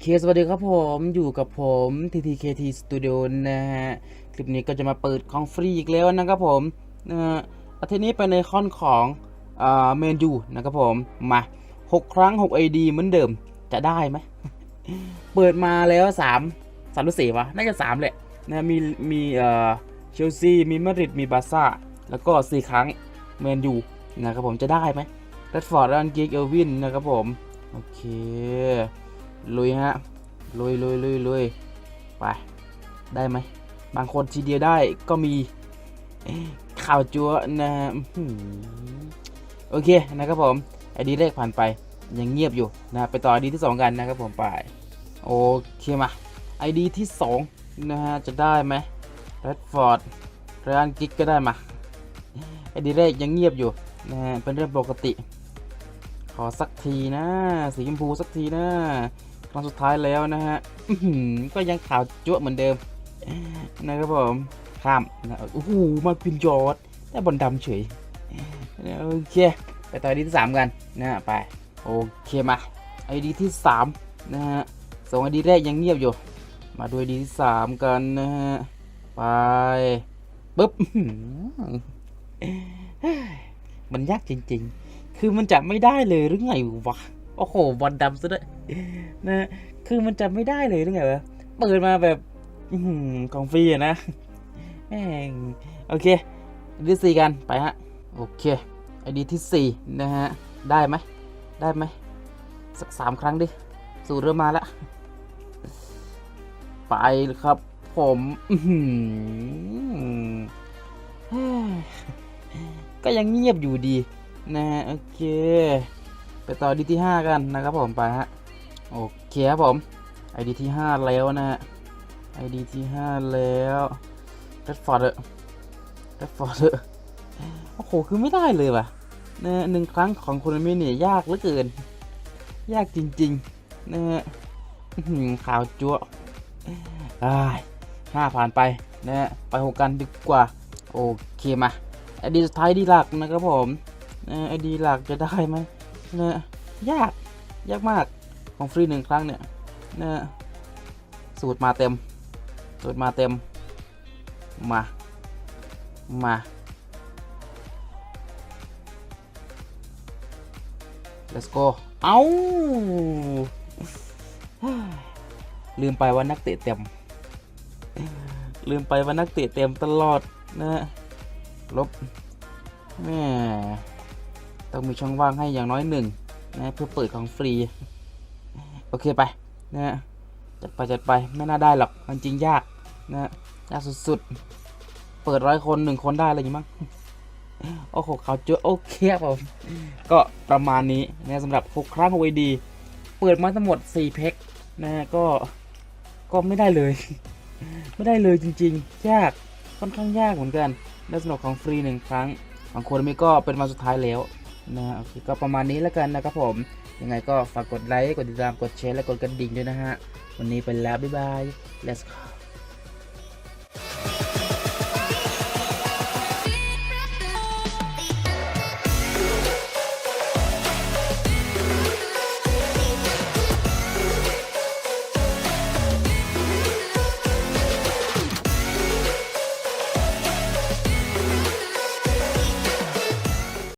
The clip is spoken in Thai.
เคสวัสดีครับผมอยู่กับผม TTKT Studio นะฮะ คลิปนี้ก็จะมาเปิดของฟรีอีกแล้วนะครับผมนะฮะอาทิตย์นี้เป็นในคอนของอ่าเมนยูนะครับผมมา 6 ครั้ง 6 ID เหมือนเดิมจะได้ไหม เปิดมาแล้ว3 3หรือ4วะน่าจะ3แหละนะมีมีเอ่อเชลซีมีมาดริดมีบาร์ซ่า แล้วก็ 4 ครั้งเมนยูนะครับผมจะได้ไหมแรดฟอร์ดรันกิกเอลวินนะครับผม โอเค ลุยฮะ ลุยลุยลุยลุยไป ได้ไหม บางคนทีเดียวได้ก็มีข่าวจัวนะฮะโอเคนะครับผมไอดีแรกผ่านไปยังเงียบอยู่นะไปต่อไอดีที่ 2 กันนะครับผมไปโอเคมาไอดีที่ 2 นะฮะจะได้ไหมแรดฟอร์ดเรอันกิกก็ได้มาไอดีแรกยังเงียบอยู่นะฮะเป็นเรื่องปกติ ขอสักทีนะ สีชมพูสักทีนะ ครั้งสุดท้ายแล้วนะฮะก็ยังขาวจั่วเหมือนเดิม นะครับผมข้ามนะโอ้โหมาพินยอดแต่บอลดำเฉยโอเคไปต่อดีที่สามกันนะไปโอเคมาไอดีที่สามนะฮะสองไอดีแรกยังเงียบอยู่ มาดูไอดีที่สามกันนะฮะไปปุ๊บมันยากจริงๆ คือมันจะไม่ได้เลยหรือไงวะ โอ้โห บอลดำซะด้วยนะคือมันจะไม่ได้เลยหรือไงวะเปิดมาแบบอของฟรีอะนะแม่งโอเคไอดีสี่กันไปฮะ โอเคไอดีที่สี่นะฮะ ได้ไหมได้ไหมสักสามครั้งดิ สูตรเริ่มมาแล้วไปครับผมก็ยังเงียบอยู่ดี นะฮะโอเค ไปต่อดีที่ 5 กันนะครับผมไปฮะโอเคครับผมไอดีที่ 5 แล้วนะฮะไอดีที่ 5 แล้วเรดฟอร์ดเรดฟอร์ดโอ้โห คือไม่ได้เลยว่ะนะหนึ่งครั้งของคุณมิเนี่ยยากเหลือเกิน ยากจริงๆนะฮะข่าวจั๊วอ้ายห้าผ่านไปนะฮะไปหกกันดีกว่า โอเคมาไอดีสุดท้ายดีหลักนะครับผมไอดีหลักจะได้ไหม นะยาก ยากมากของฟรีหนึ่งครั้งเนี่ยนะสูตรมาเต็ม สูตรมาเต็ม มา มา let's go เอาลืมไปว่านักเตะเต็ม ลืมไปว่านักเตะเต็มตลอดนะลบแม่ ต้องมีช่องว่างให้อย่างน้อยหนึ่งนะเพื่อเปิดของฟรี โอเคไปนะจัดไปจัดไปไม่น่าได้หรอกมันจริงยากนะยากสุดๆ เปิดร้อยคนหนึ่งคนได้อะไรอย่างงี้มั้งโอ้โหเขาเจอโอเคครับผมก็ประมาณนี้นะสำหรับ6ครั้ง6 ID เปิดมาทั้งหมด4แพ็คนะก็ก็ไม่ได้เลย ไม่ได้เลยจริงๆ ยากค่อนข้างยากเหมือนกันและสำหรับของฟรีหนึ่งครั้งบางคนไม่ก็เป็นมาสุดท้ายแล้ว นะโอเคก็ประมาณนี้แล้วกันนะครับผมยังไงก็ฝากกดไลค์กดติดตามกดแชร์และกดกระดิ่งด้วยนะฮะวันนี้ไปแล้วบ๊ายบาย let's go